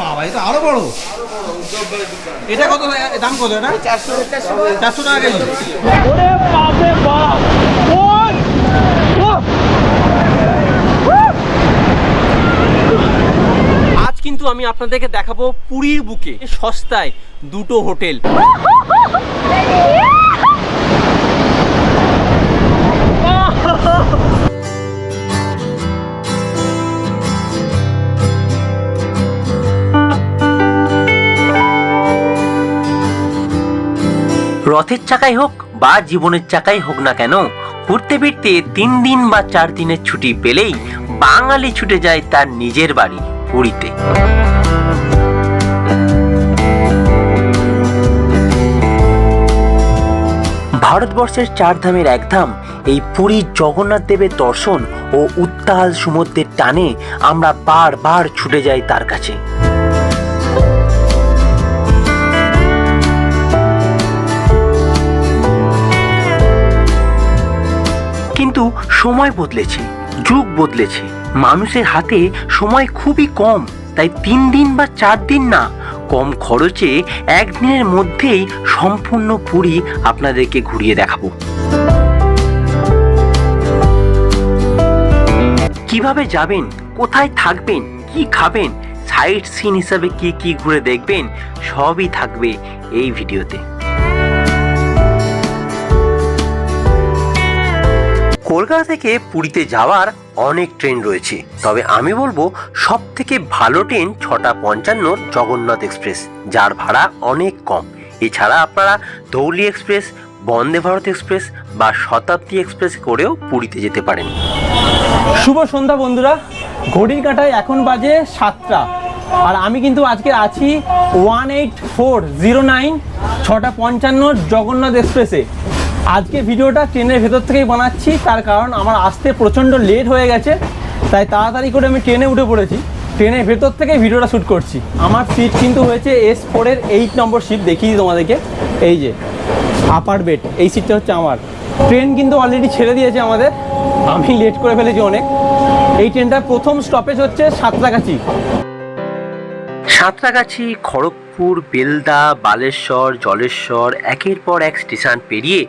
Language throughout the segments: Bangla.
বাবা এটা আরও বড়। এটা কত দাম কত এটা? চারশো টাকা কেজি। আজ কিন্তু আমি আপনাদেরকে দেখাবো পুরীর বুকে সস্তায় দুটো হোটেল। রথের চাকাই হোক বা জীবনের চাকাই হোক না কেন, ঘুরতে ফিরতে তিন দিন বা চার দিনের ছুটি পেলেই বাঙালি ছুটে যায় তার নিজের বাড়ি, পুরীতে। ভারতবর্ষের চার ধামের এক ধাম এই পুরীর জগন্নাথ দেবের দর্শন ও উত্তাল সমুদ্রের টানে আমরা বারবার ছুটে যাই তার কাছে। কিন্তু সময় বদলেছে, যুগ বদলেছে। মানুষের হাতে সময় খুবই কম, তাই তিন দিন বা চার দিন না, কম খরচে একদিনের মধ্যেই সম্পূর্ণ পুরী আপনাদেরকে ঘুরিয়ে দেখাবো। কীভাবে যাবেন, কোথায় থাকবেন, কি খাবেন, সাইট সিন হিসাবে কি কি ঘুরে দেখবেন, সবই থাকবে এই ভিডিওতে। কলকাতা থেকে পুরীতে যাওয়ার অনেক ট্রেন রয়েছে। তবে আমি বলব সব থেকে ভালো ট্রেন ছটা পঞ্চান্নর জগন্নাথ এক্সপ্রেস, যার ভাড়া অনেক কম। এছাড়া আপনারা ধৌলি এক্সপ্রেস, বন্দে ভারত এক্সপ্রেস বা শতাব্দী এক্সপ্রেস করেও পুরীতে যেতে পারেন। শুভ সন্ধ্যা বন্ধুরা, ঘড়ির কাঁটায় এখন বাজে সাতটা। আর আমি কিন্তু আজকে আছি one eight four zero nine ছটা পঞ্চান্ন জগন্নাথ এক্সপ্রেসে। আজকে ভিডিওটা ট্রেনের ভেতর থেকেই বানাচ্ছি, তার কারণ আমার আসতে প্রচণ্ড লেট হয়ে গেছে, তাই তাড়াতাড়ি করে আমি ট্রেনে উঠে পড়েছি। ট্রেনের ভেতর থেকে ভিডিওটা শ্যুট করছি। আমার সিট কিন্তু হয়েছে এস ফোরের এইট নম্বর সিট দেখিয়ে তোমাদেরকে। এই যে আপার বেড এই সিটটা হচ্ছে আমার। ট্রেন কিন্তু অলরেডি ছেড়ে দিয়েছে আমাদের। আমি লেট করে ফেলেছি অনেক। এই ট্রেনটার প্রথম স্টপেজ হচ্ছে সাঁতরাগাছি সাঁতরাগাছি খড়গপুর, বেলদা, বালেশ্বর, জলেশ্বর, একের পর এক স্টেশন পেরিয়ে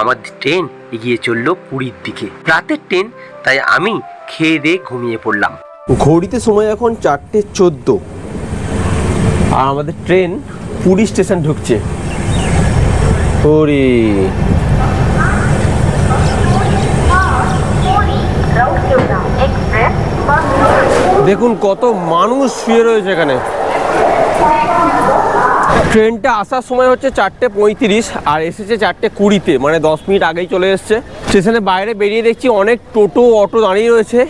আমাদের ট্রেন এগিয়ে চলল পুরীর দিকে। রাতের ট্রেন, তাই আমি খেয়ে দিয়ে ঘুমিয়ে পড়লাম। ঘড়িতে সময় এখন চারটে চোদ্দ। আর আমাদের ট্রেন পুরী স্টেশন ঢুকছে। ওরে দেখুন কত মানুষ শুয়ে রয়েছে এখানে। ট্রেনটা আসার সময় হচ্ছে চারটে পঁয়ত্রিশ আর এসেছে চারটে কুড়িতে মানে দশ মিনিট আগেই চলে এসছে। স্টেশনে বাইরে বেরিয়ে দেখছি অনেক টোটো, অটো দাঁড়িয়ে রয়েছে।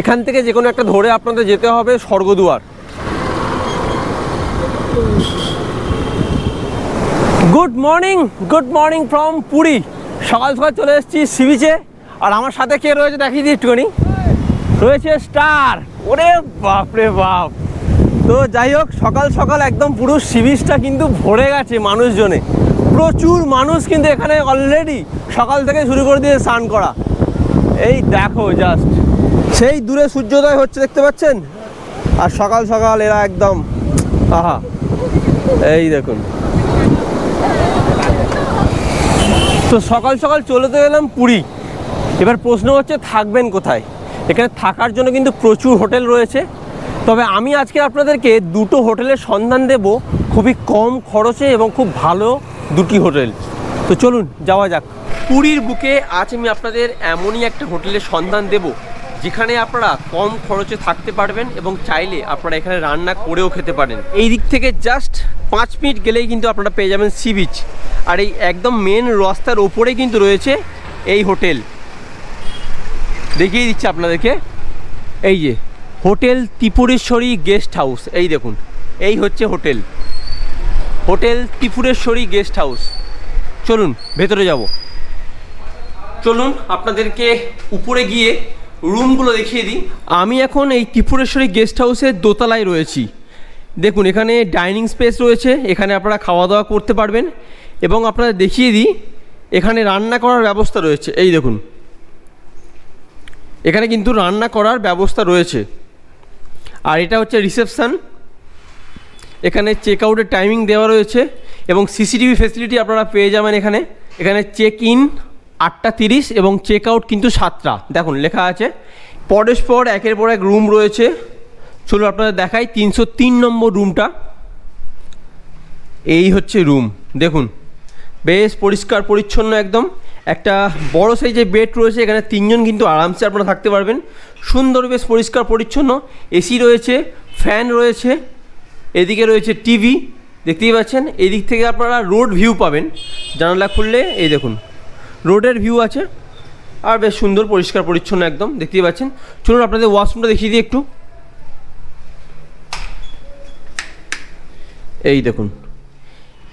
এখান থেকে যে কোনো একটা ধরে আপনাদের যেতে হবে Swargadwar. Good morning good morning from Puri সকাল সকাল চলে এসেছি সি বিচে আর আমার সাথে কে রয়েছে দেখিয়ে দিই একটুখানি। রয়েছে স্টার ওরে বাপরে বাপ। তো যাই হোক, সকাল সকাল একদম পুরো সি বিচটা কিন্তু ভরে গেছে মানুষজনে। প্রচুর মানুষ কিন্তু এখানে অলরেডি সকাল থেকে শুরু করে দিয়ে স্নান করা। এই দেখো জাস্ট সেই দূরে সূর্যোদয় হচ্ছে, দেখতে পাচ্ছেন? আর সকাল সকাল এরা একদম, আহা। এই দেখুন। তো সকাল সকাল চলে তো গেলাম পুরী। এবার প্রশ্ন হচ্ছে, থাকবেন কোথায়? এখানে থাকার জন্য কিন্তু প্রচুর হোটেল রয়েছে। তবে আমি আজকে আপনাদেরকে দুটো হোটেলের সন্ধান দেব খুবই কম খরচে এবং খুব ভালো দুটি হোটেল। তো চলুন, যাওয়া যাক। পুরীর বুকে আজ আমি আপনাদের এমনই একটা হোটেলের সন্ধান দেব, যেখানে আপনারা কম খরচে থাকতে পারবেন এবং চাইলে আপনারা এখানে রান্না করেও খেতে পারেন। এই দিক থেকে জাস্ট পাঁচ মিনিট গেলেই কিন্তু আপনারা পেয়ে যাবেন সি বিচ। আর এই একদম মেন রাস্তার ওপরে কিন্তু রয়েছে এই হোটেল। দেখিয়ে দিচ্ছি আপনাদেরকে। এই যে হোটেল ত্রিপুরেশ্বরী গেস্ট হাউস। এই দেখুন, এই হচ্ছে hotel. Hotel Tripureshwari guest house. চলুন, ভেতরে যাব। চলুন, আপনাদেরকে উপরে গিয়ে রুমগুলো দেখিয়ে দিই। আমি এখন এই ত্রিপুরেশ্বরী গেস্ট হাউসের দোতলায় রয়েছি। দেখুন, এখানে ডাইনিং স্পেস রয়েছে, এখানে আপনারা খাওয়া দাওয়া করতে পারবেন। এবং আপনারা দেখিয়ে দিই, এখানে রান্না করার ব্যবস্থা রয়েছে। এই দেখুন, এখানে কিন্তু রান্না করার ব্যবস্থা রয়েছে। আর এটা হচ্ছে রিসেপশন এখানে চেক আউটের টাইমিং দেওয়া রয়েছে এবং সিসিটিভি ফেসিলিটি আপনারা পেয়ে যাবেন এখানে। এখানে চেক ইন আটটা তিরিশ এবং চেক আউট কিন্তু সাতটা। দেখুন, লেখা আছে পরস্পর একের পর এক রুম রয়েছে। চলুন আপনাদের দেখাই, তিনশো তিন নম্বর রুমটা এই হচ্ছে রুম দেখুন, বেশ পরিষ্কার, পরিচ্ছন্ন একদম। একটা বড় সাইজের বেড রয়েছে, এখানে তিনজন কিন্তু আরামসে আপনারা থাকতে পারবেন। সুন্দর বেশ পরিষ্কার, পরিচ্ছন্ন। এসি রয়েছে ফ্যান রয়েছে, এদিকে রয়েছে টিভি দেখতেই পাচ্ছেন। এদিক থেকে আপনারা রোড ভিউ পাবেন। জানালা খুললে, এই দেখুন রোডের ভিউ আছে। আর বেশ সুন্দর, পরিষ্কার, পরিচ্ছন্ন একদম, দেখতেই পাচ্ছেন। চলুন আপনাদের ওয়াশরুমটা দেখিয়ে দিই একটু। এই দেখুন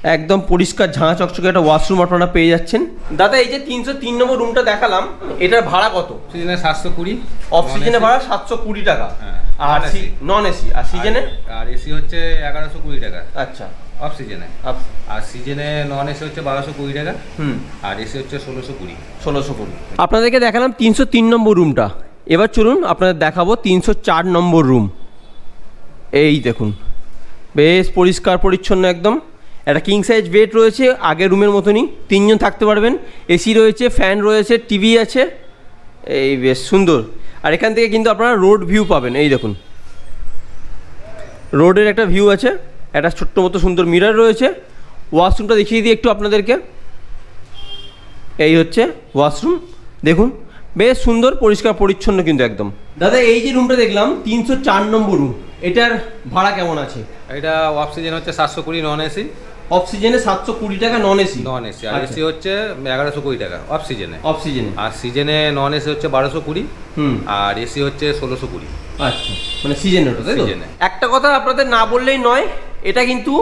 একদম পরিষ্কার ঝাঁ চকচকে একটা ওয়াশরুম আপনারা পেয়ে যাচ্ছেন। দাদা এই যে তিনশো তিন নম্বর রুমটা দেখালাম এটার ভাড়া কত? সিজনে সাতশো কুড়ি। অফ সিজনে ভাড়া সাতশো কুড়ি টাকা। হ্যাঁ, আর নন এসি আর সিজনে আর এসি হচ্ছে এগারোশো কুড়ি টাকা। আচ্ছা। অফ সিজনে আর সিজনে নন এসি হচ্ছে বারোশো কুড়ি টাকা। হুম। আর এসি হচ্ছে ষোলোশো কুড়ি। ষোলোশো কুড়ি। আপনাদেরকে দেখালাম তিনশো তিন নম্বর রুমটা এবার চলুন আপনাদের দেখাবো তিনশো চার নম্বর রুম এই দেখুন। বেশ পরিষ্কার পরিচ্ছন্ন একদম। একটা কিং সাইজ বেড রয়েছে, আগের রুমের মতনই। তিনজন থাকতে পারবেন। এসি রয়েছে ফ্যান রয়েছে টিভি আছে। এই বেশ সুন্দর। আর এখান থেকে কিন্তু আপনারা রোড ভিউ পাবেন। এই দেখুন। রোডের একটা ভিউ আছে। একটা ছোট্ট মতো সুন্দর মিরর রয়েছে। ওয়াশরুমটা দেখিয়ে দিই একটু আপনাদেরকে। এই হচ্ছে ওয়াশরুম দেখুন, বেশ সুন্দর, পরিষ্কার, পরিচ্ছন্ন কিন্তু একদম। দাদা, এই যে রুমটা দেখলাম, তিনশো চার নম্বর রুম এটার ভাড়া কেমন আছে? এটা অফ সিজন হচ্ছে সাতশো কুড়ি নন এসি অফ সিজনে সাতশো কুড়ি টাকা নন এসি নন এসি আর এসি হচ্ছে এগারোশো কুড়ি টাকা অফ সিজনে অফ সিজনে আর সিজনে নন এসি হচ্ছে বারোশো কুড়ি হুম। আর এসি হচ্ছে ষোলোশো কুড়ি। আচ্ছা মানে সিজনে ওটা তাই তো? একটা কথা আপনাদের না বললেই নয় এটা কিন্তু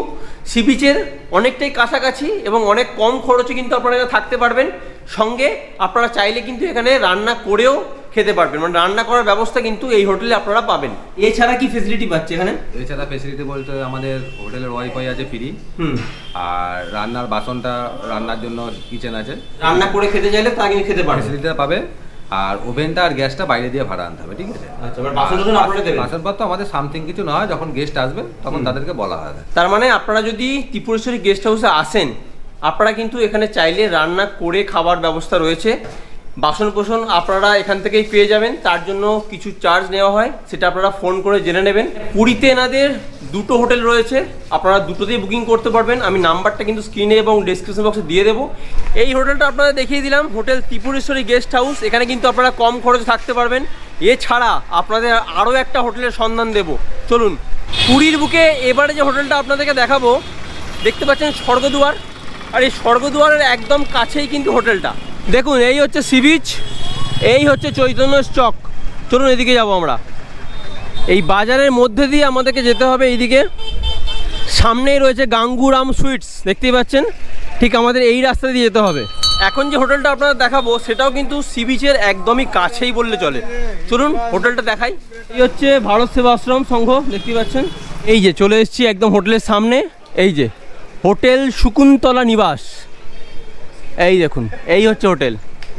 সি বিচের অনেকটাই কাছাকাছি এবং অনেক কম খরচে কিন্তু আপনারা থাকতে পারবেন। সঙ্গে আপনারা চাইলে কিন্তু এখানে রান্না করেও খেতে পারবেন। মানে রান্না করার ব্যবস্থা কিন্তু এই হোটেলে আপনারা পাবেন। এছাড়া কি ফেসিলিটি পাচ্ছে এখানে? এছাড়া ফেসিলিটি বলতে আমাদের হোটেলের ওয়াইফাই আছে ফ্রি হুম। আর রান্নার বাসনটা রান্নার জন্য কিচেন আছে। রান্না করে খেতে চাইলে তা কিন্তু খেতে পারবে ফেসিলিটিটা পাবে। আর ওভেনটা আর গ্যাসটা বাইরে দিয়ে ভাড়া আনতে হবে ঠিক আছে? আচ্ছা বাসনপত্র আমাদের সামথিং কিছু না হয় যখন গেস্ট আসবে তখন তাদেরকে বলা হবে তার মানে আপনারা যদি ত্রিপুরেশ্বরী গেস্ট হাউসে আসেন আপনারা কিন্তু এখানে চাইলে রান্না করে খাবার ব্যবস্থা রয়েছে। বাসন কোসন আপনারা এখান থেকেই পেয়ে যাবেন। তার জন্য কিছু চার্জ নেওয়া হয়, সেটা আপনারা ফোন করে জেনে নেবেন। পুরীতে এনাদের দুটো হোটেল রয়েছে, আপনারা দুটোতেই বুকিং করতে পারবেন। আমি নাম্বারটা কিন্তু স্ক্রিনে এবং ডিসক্রিপশন বক্সে দিয়ে দেবো। এই হোটেলটা আপনাদের দেখিয়ে দিলাম হোটেল ত্রিপুরেশ্বরী গেস্ট হাউস এখানে কিন্তু আপনারা কম খরচে থাকতে পারবেন। এছাড়া আপনাদের আরও একটা হোটেলের সন্ধান দেব। চলুন, পুরীর বুকে এবারে যে হোটেলটা আপনাদেরকে দেখাবো, দেখতে পাচ্ছেন স্বর্গদুয়ার। আর এই স্বর্গদুয়ারের একদম কাছেই কিন্তু হোটেলটা দেখুন, এই হচ্ছে সি বিচ এই হচ্ছে চৈতন্য চক। চলুন এদিকে যাব আমরা। এই বাজারের মধ্যে দিয়ে আমাদেরকে যেতে হবে এইদিকে। সামনেই রয়েছে গাঙ্গুরাম সুইটস, দেখতেই পাচ্ছেন? ঠিক আমাদের এই রাস্তা দিয়ে যেতে হবে। এখন যে হোটেলটা আপনারা দেখাবো, সেটাও কিন্তু সি বিচের একদমই কাছেই বললে চলে। চলুন, হোটেলটা দেখাই। এই হচ্ছে ভারত সেবাশ্রম সংঘ, দেখতেই পাচ্ছেন? এই যে, চলে এসেছি একদম হোটেলের সামনে। এই যে, হোটেল শকুন্তলা নিবাস। এই দেখুন, এই হচ্ছে হোটেল।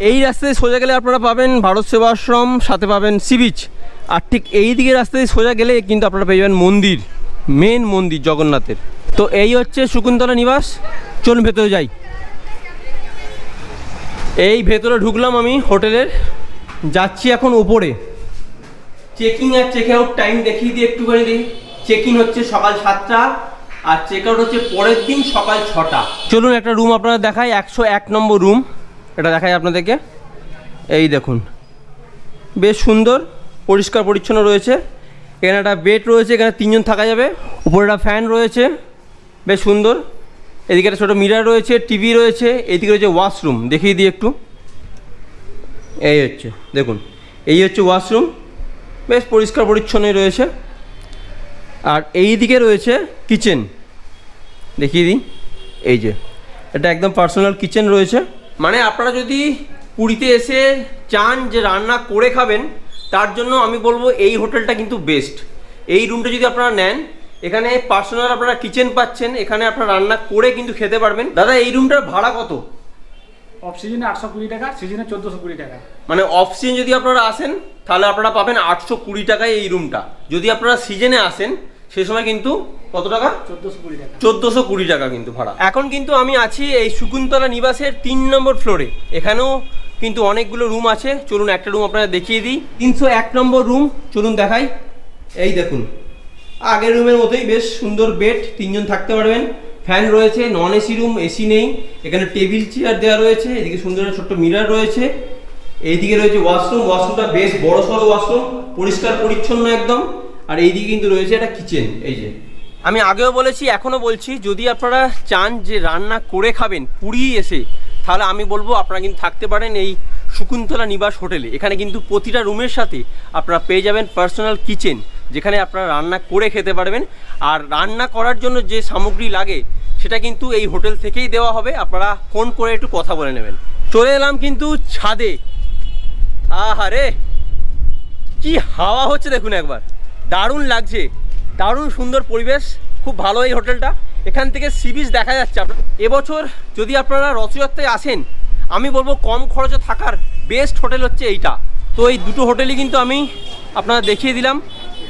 এই রাস্তায় সোজা গেলে আপনারা পাবেন ভারত সেবাশ্রম সাথে পাবেন সি বিচ। আর ঠিক এই দিকে রাস্তায় সোজা গেলে কিন্তু আপনারা পেয়ে যাবেন মন্দির, মেন মন্দির জগন্নাথের। তো এই হচ্ছে শকুন্তলা নিবাস। চলুন ভেতরে যাই। এই ভেতরে ঢুকলাম আমি হোটেলের। যাচ্ছি এখন উপরে। চেকিং আর চেক আউট টাইম দেখিয়ে দিই একটুখানি দিই। চেক ইন হচ্ছে সকাল সাতটা। আর চেক আউট হচ্ছে পরের দিন সকাল ছটা। চলুন একটা রুম আপনারা দেখাই, একশো এক নম্বর রুম এটা দেখাই আপনাদেরকে। এই দেখুন, বেশ সুন্দর, পরিষ্কার পরিচ্ছন্ন রয়েছে। এখানে একটা বেড রয়েছে, এখানে তিনজন থাকা যাবে। উপরে একটা ফ্যান রয়েছে, বেশ সুন্দর। এদিকে একটা ছোটো মিরার রয়েছে টিভি রয়েছে, এদিকে রয়েছে ওয়াশরুম দেখিয়ে দিই একটু। এই হচ্ছে, দেখুন, এই হচ্ছে ওয়াশরুম বেশ পরিষ্কার পরিচ্ছন্নই রয়েছে। আর এই দিকে রয়েছে কিচেন দেখিয়ে দিই। এই যে এটা একদম পার্সোনাল কিচেন রয়েছে। মানে আপনারা যদি পুরীতে এসে চান যে রান্না করে খাবেন তার জন্য আমি বলব এই হোটেলটা কিন্তু বেস্ট এই রুমটা যদি আপনারা নেন এখানে পার্সোনাল আপনারা কিচেন পাচ্ছেন এখানে আপনারা রান্না করে কিন্তু খেতে পারবেন। দাদা এই রুমটার ভাড়া কত? অফ সিজনে আটশো কুড়ি টাকা সিজনে চোদ্দোশো কুড়ি টাকা। মানে অফ সিজন যদি আপনারা আসেন তাহলে আপনারা পাবেন আটশো কুড়ি টাকায় এই রুমটা যদি আপনারা সিজনে আসেন সে সময় কিন্তু কত টাকা? চোদ্দোশো কুড়ি টাকা। কিন্তু ভাড়া। এখন কিন্তু আমি আছি এই শকুন্তলা নিবাসের তিন নম্বর ফ্লোরে। এখানেও কিন্তু অনেকগুলো রুম আছে। চলুন একটা রুম আপনারা দেখিয়ে দিই। তিনশো এক নম্বর রুম। চলুন দেখাই। এই দেখুন। আগের রুমের মতোই বেশ সুন্দর বেড তিনজন থাকতে পারবেন। ফ্যান রয়েছে নন এসি রুম এসি নেই। এখানে টেবিল চেয়ার দেওয়া রয়েছে। এদিকে সুন্দর একটা ছোট্ট মিরার রয়েছে। এইদিকে রয়েছে ওয়াশরুম। ওয়াশরুমটা বেশ বড় সড়ো ওয়াশরুম। পরিষ্কার পরিচ্ছন্ন একদম। আর এইদিকে কিন্তু রয়েছে একটা কিচেন এই যে। আমি আগেও বলেছি, এখনও বলছি, যদি আপনারা চান যে রান্না করে খাবেন পুরী এসে, তাহলে আমি বলব আপনারা কিন্তু থাকতে পারেন এই শকুন্তলা নিবাস হোটেলে। এখানে কিন্তু প্রতিটা রুমের সাথে আপনারা পেয়ে যাবেন পার্সোনাল কিচেন যেখানে আপনারা রান্না করে খেতে পারবেন। আর রান্না করার জন্য যে সামগ্রী লাগে, সেটা কিন্তু এই হোটেল থেকেই দেওয়া হবে। আপনারা ফোন করে একটু কথা বলে নেবেন। চলে এলাম কিন্তু ছাদে। আহারে! কি হাওয়া হচ্ছে দেখুন একবার। দারুণ লাগছে। দারুণ সুন্দর পরিবেশ, খুব ভালো এই হোটেলটা। এখান থেকে সি বিচ দেখা যাচ্ছে আপনার এবছর যদি আপনারা রথযাত্রায় আসেন, আমি বলব কম খরচে থাকার বেস্ট হোটেল হচ্ছে এইটা। তো এই দুটো হোটেলই কিন্তু আমি আপনারা দেখিয়ে দিলাম।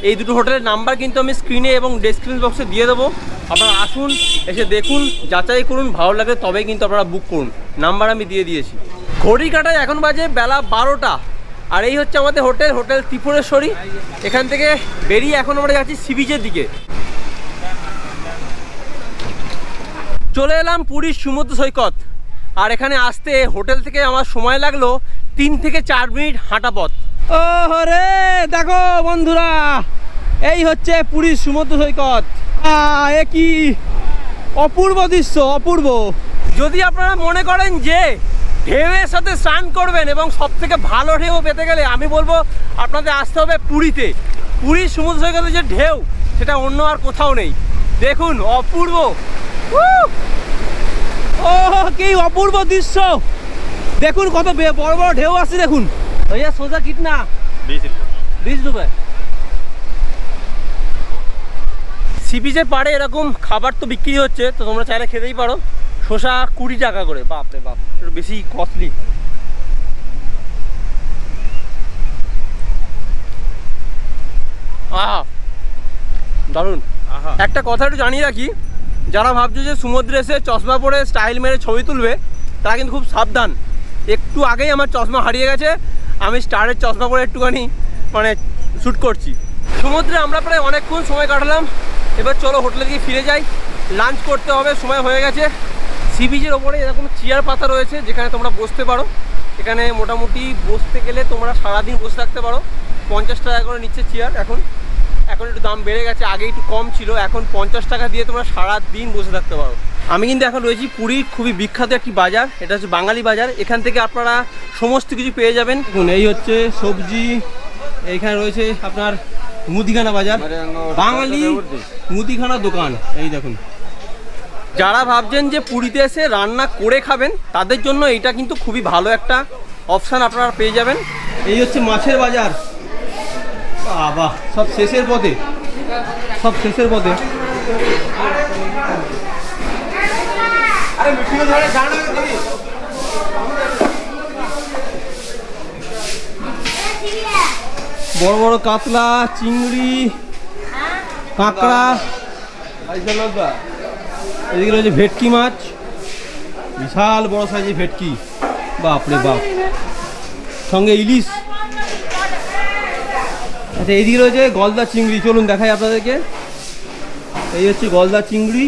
এই দুটো হোটেলের নাম্বার কিন্তু আমি স্ক্রিনে এবং ডেসক্রিপশন বক্সে দিয়ে দেবো। আপনারা আসুন, এসে দেখুন, যাচাই করুন, ভালো লাগে তবেই কিন্তু আপনারা বুক করুন। নাম্বার আমি দিয়ে দিয়েছি। ঘড়ি কাটায় এখন বাজে বেলা বারোটা। আর এই হচ্ছে আমাদের হোটেল হোটেল ত্রিপুরেশ্বরী। এখান থেকে বেরিয়ে এখন আমরা যাচ্ছি সি বিচের দিকে। চলে এলাম পুরীর সমুদ্র সৈকত। আর এখানে আসতে হোটেল থেকে আমার সময় লাগল তিন থেকে চার মিনিট হাঁটা পথ। ও রে দেখো বন্ধুরা এই হচ্ছে পুরীর সমুদ্র সৈকত। এ কি অপূর্ব দৃশ্য অপূর্ব। যদি আপনারা মনে করেন যে ঢেউয়ের সাথে স্নান করবেন এবং সব থেকে ভালো ঢেউ পেতে গেলে আমি বলবো আপনাদের আসতে হবে পুরীতে পুরীর সমুদ্র সৈকতে যে ঢেউ সেটা অন্য আর কোথাও নেই দেখুন অপূর্ব উহ! ও কি অপূর্ব দৃশ্য দেখুন কত বে- বড় বড় ঢেউ আসছে দেখুন भैया सोजा कितना बीस रुपए সি বিচের পাড়ে এরকম খাবার তো বিক্রি হচ্ছে তো তোমরা চাইলে খেতেই পারো শসা কুড়ি টাকা করে বাপ রে বাপ একটু বেশি কস্টলি আহা দারুণ। একটা কথা একটু জানিয়ে রাখি যারা ভাবছ যে সমুদ্রে এসে চশমা পরে স্টাইল মেরে ছবি তুলবে তারা কিন্তু খুব সাবধান। একটু আগেই আমার চশমা হারিয়ে গেছে আমি স্টারের চশমা পরে একটুখানি মানে শ্যুট করছি। সমুদ্রে আমরা প্রায় অনেকক্ষণ সময় কাটালাম এবার চলো হোটেলে গিয়ে ফিরে যাই। লাঞ্চ করতে হবে সময় হয়ে গেছে। সি বিচের ওপরে এরকম চেয়ার পাতা রয়েছে যেখানে তোমরা বসতে পারো। এখানে মোটামুটি বসতে গেলে তোমরা সারাদিন বসে থাকতে পারো। পঞ্চাশ টাকা করে নিচ্ছে চেয়ার এখন। এখন একটু দাম বেড়ে গেছে আগে একটু কম ছিল এখন পঞ্চাশ টাকা দিয়ে তোমরা সারা দিন বসে থাকতে পারো। আমি কিন্তু এখন রয়েছি পুরীর খুবই বিখ্যাত একটি বাজার এটা হচ্ছে বাঙালি বাজার। এখান থেকে আপনারা সমস্ত কিছু পেয়ে যাবেন। দেখুন এই হচ্ছে সবজি এইখানে রয়েছে আপনার মুদিখানা বাজার। বাঙালি মুদিখানা দোকান এই দেখুন। যারা ভাবছেন যে পুরীতে এসে রান্না করে খাবেন, তাদের জন্য এটা কিন্তু খুবই ভালো একটা অপশান আপনারা পেয়ে যাবেন। এই হচ্ছে মাছের বাজার। বাবা, সব শেষের পথে। সব শেষের পথে। বড় বড় কাতলা, চিংড়ি, কাঁকড়া। এদিকে রয়েছে ভেটকি মাছ। বিশাল বড় সাইজের ভেটকি। বাপরে বাপ। সঙ্গে ইলিশ। আচ্ছা এইদিকে রয়েছে গলদা চিংড়ি। চলুন দেখাই আপনাদেরকে। এই হচ্ছে গলদা চিংড়ি।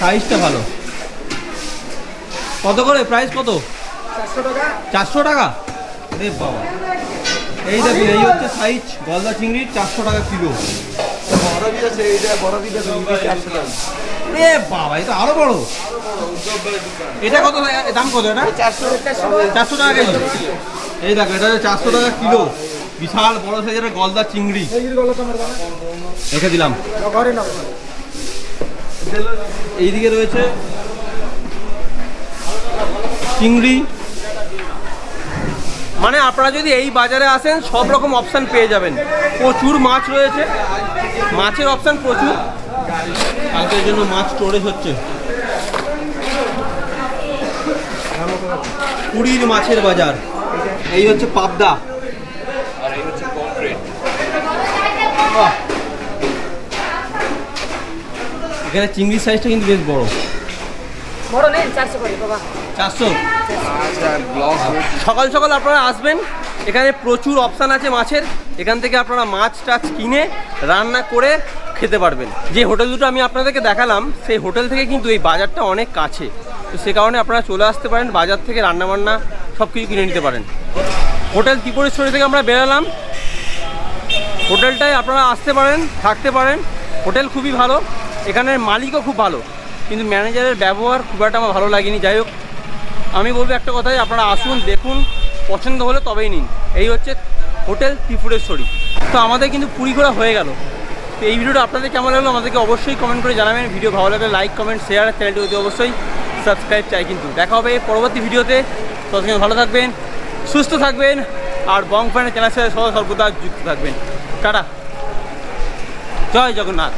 সাইজটা ভালো। কত করে? প্রাইস কত? চারশো টাকা। রে বাবা। এই দেখুন, এই হচ্ছে সাইজ গলদা চিংড়ি, চারশো টাকা কিলো। এটা কত দাম কত এটা? চারশো টাকা এই দেখো, এটা চারশো টাকা কিলো। বিশাল সাইজের গলদা চিংড়ি। রেখে দিলাম। এইদিকে রয়েছে চিংড়ি। মানে আপনারা যদি এই বাজারে আসেন, সব রকম অপশান পেয়ে যাবেন। প্রচুর মাছ রয়েছে। মাছের অপশান প্রচুর। কালকের জন্য মাছ স্টোরেজ হচ্ছে। পুরীর মাছের বাজার। এই হচ্ছে পাবদা। এখানে চিংড়ির সাইজটা কিন্তু বেশ বড়। বড় নেই চারশো করে বাবা। চারশো। সকাল সকাল আপনারা আসবেন। এখানে প্রচুর অপশান আছে মাছের। এখান থেকে আপনারা মাছ টাছ কিনে রান্না করে খেতে পারবেন। যে হোটেল দুটো আমি আপনাদেরকে দেখালাম, সেই হোটেল থেকে কিন্তু এই বাজারটা অনেক কাছে। তো সে কারণে আপনারা চলে আসতে পারেন, বাজার থেকে রান্নাবান্না সব কিছু কিনে নিতে পারেন। হোটেল ত্রিপুরেশ্বরী থেকে আমরা বেরালাম। হোটেলটায় আপনারা আসতে পারেন, থাকতে পারেন। হোটেল খুবই ভালো, এখানের মালিকও খুব ভালো, কিন্তু ম্যানেজারের ব্যবহার খুব একটা আমার ভালো লাগেনি। যাই হোক, আমি বলব একটা কথাই, আপনারা আসুন, দেখুন, পছন্দ হলে তবেই নিন। এই হচ্ছে হোটেল ত্রিপুরেশ্বরী। তো আমাদের কিন্তু পুরী ঘোরা হয়ে গেল। তো এই ভিডিওটা আপনাদের কেমন লাগল আমাদেরকে অবশ্যই কমেন্ট করে জানাবেন। ভিডিও ভালো লাগলে লাইক কমেন্ট শেয়ার চ্যানেলটি অতি অবশ্যই সাবস্ক্রাইব চাই কিন্তু। দেখা হবে পরবর্তী ভিডিওতে। ততক্ষণ ভালো থাকবেন, সুস্থ থাকবেন আর বং ফ্যানের চ্যানেল সাথে সদা সর্বদা যুক্ত থাকবেন। টাটা। জয় জগন্নাথ।